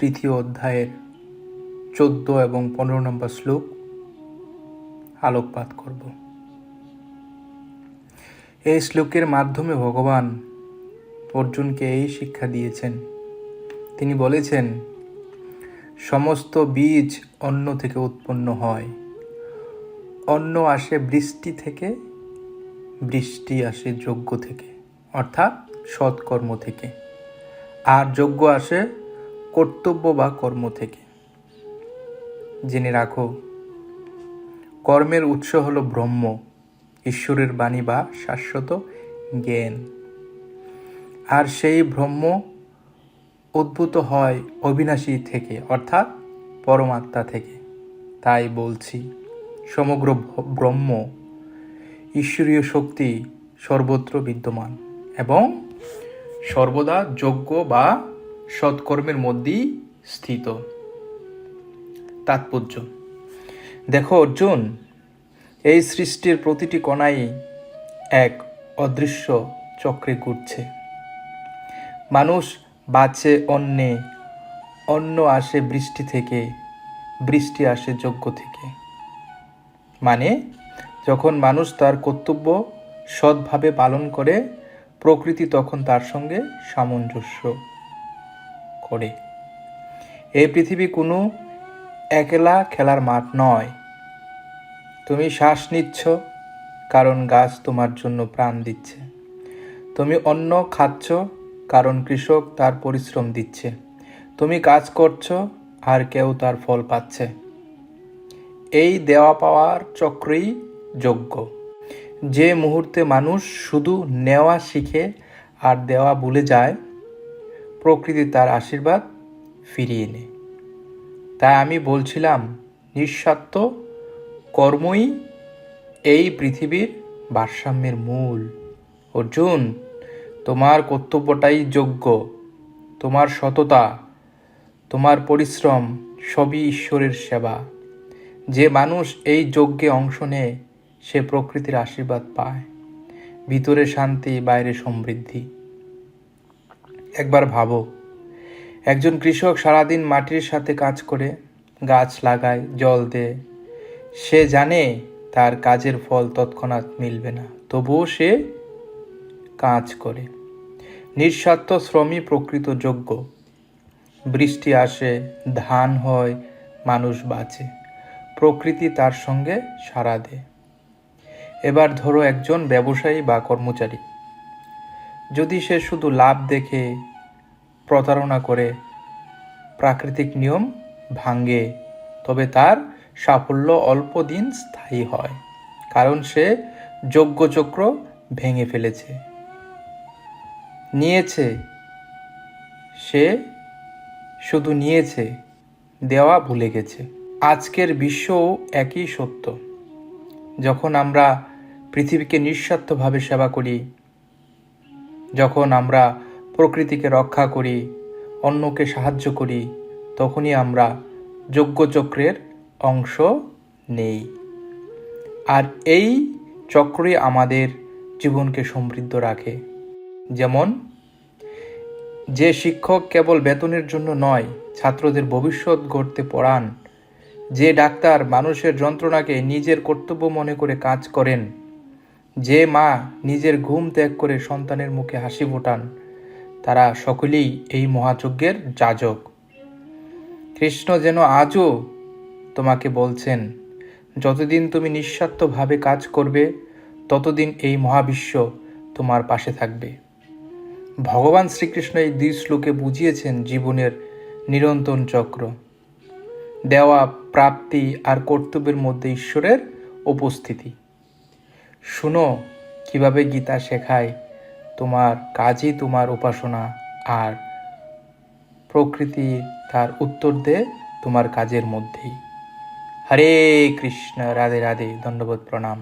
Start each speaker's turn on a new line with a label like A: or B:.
A: তৃতীয় অধ্যায়ের চোদ্দ এবং পনেরো নম্বর শ্লোক আলোকপাত করব। এই শ্লোকের মাধ্যমে ভগবান অর্জুনকে এই শিক্ষা দিয়েছেন। তিনি বলেছেন, সমস্ত বীজ অন্ন থেকে উৎপন্ন হয়। অন্ন আসে বৃষ্টি থেকে, বৃষ্টি আসে যজ্ঞ থেকে, অর্থাৎ সৎকর্ম থেকে। আর যজ্ঞ আসে কর্তব্য বা কর্ম থেকে। জেনে রাখো, কর্মের উৎস হলো ব্রহ্ম, ঈশ্বরের বাণী বা শাশ্বত জ্ঞান। আর সেই ব্রহ্ম উদ্ভূত হয় অবিনাশী থেকে, অর্থাৎ পরমাত্মা থেকে। তাই বলছি, সমগ্র ব্রহ্ম ঈশ্বরীয় শক্তি সর্বত্র বিদ্যমান এবং সর্বদা যোগ্য বা সৎকর্মের মধ্যেই স্থিত। তাৎপর্য। দেখো অর্জুন, এই সৃষ্টির প্রতিটি কণাই এক অদৃশ্য চক্রে ঘুরছে। মানুষ বাঁচে অন্নে অন্য আসে বৃষ্টি থেকে, বৃষ্টি আসে যজ্ঞ থেকে। মানে যখন মানুষ তার কর্তব্য সৎভাবে পালন করে, প্রকৃতি তখন তার সঙ্গে সামঞ্জস্য। করে। এই পৃথিবী কোনো একলা খেলার মাঠ নয়। তুমি শ্বাস নিচ্ছ, কারণ গাছ তোমার জন্য প্রাণ দিচ্ছে। তুমি অন্ন খাচ্ছ, কারণ কৃষক তার পরিশ্রম দিচ্ছে। তুমি কাজ করছ, আর কেউ তার ফল পাচ্ছে। এই দেওয়া পাওয়ার চক্রই যোগ্য যে মুহূর্তে মানুষ শুধু নেওয়া শিখে আর দেওয়া ভুলে যায় প্রকৃতি তার আশীর্বাদ ফিরিয়ে নেয় তাই আমি বলছিলাম, নিঃস্বার্থ কর্মই এই পৃথিবীর ভারসাম্যের মূল। অর্জুন, তোমার কর্তব্যটাই যোগ্য। তোমার সততা, তোমার পরিশ্রম সবই ঈশ্বরের সেবা। যে মানুষ এই যজ্ঞে অংশ নেয়, সে প্রকৃতির আশীর্বাদ পায়। ভিতরে শান্তি, বাইরে সমৃদ্ধি। একবার ভাবো। একজন কৃষক সারাদিন মাটির সাথে কাজ করে, গাছ লাগায়, জল দেয়। সে জানে তার কাজের ফল তৎক্ষণাৎ মিলবে না, তবুও সে কাজ করে। নিঃস্বার্থ শ্রমই প্রকৃত যোগ্য। বৃষ্টি আসে, ধান হয়, মানুষ বাঁচে। প্রকৃতি তার সঙ্গে সাড়া দেয়। এবার ধরো একজন ব্যবসায়ী বা কর্মচারী। যদি সে শুধু লাভ দেখে প্রতারণা করে প্রাকৃতিক নিয়ম ভাঙ্গে তবে তার সাফল্য অল্প দিন স্থায়ী হয়, কারণ সে যজ্ঞচক্র ভেঙে ফেলেছে। নিয়েছে, সে শুধু নিয়েছে, দেওয়া ভুলে গেছে। আজকের বিশ্বও একই সত্য। যখন আমরা পৃথিবীকে নিঃস্বার্থভাবে সেবা করি, যখন আমরা প্রকৃতিকে রক্ষা করি, অন্যকে সাহায্য করি, তখনই আমরা যজ্ঞচক্রের অংশ নেই। আর এই চক্রই আমাদের জীবনকে সমৃদ্ধ রাখে। যেমন, যে শিক্ষক কেবল বেতনের জন্য নয়, ছাত্রদের ভবিষ্যৎ গড়তে পড়ান, যে ডাক্তার মানুষের যন্ত্রণাকে নিজের কর্তব্য মনে করে কাজ করেন, যে মা নিজের ঘুম ত্যাগ করে সন্তানের মুখে হাসি ফোটান তারা সকলেই এই মহাযজ্ঞের যাজক। কৃষ্ণ যেন আজও তোমাকে বলছেন, যতদিন তুমি নিঃস্বার্থভাবে কাজ করবে, ততদিন এই মহাবিশ্ব তোমার পাশে থাকবে। ভগবান শ্রীকৃষ্ণ এই দুই শ্লোকে বুঝিয়েছেন জীবনের নিরন্তন চক্র। দেওয়া, প্রাপ্তি আর কর্তব্যের মধ্যে ঈশ্বরের উপস্থিতি। শুনো, কীভাবে গীতা শেখায়। তোমার কাজই তোমার উপাসনা, আর প্রকৃতি তার উত্তর দেয় তোমার কাজের মধ্যেই। হরে কৃষ্ণ, রাধে রাধে দণ্ডবোধ প্রণাম।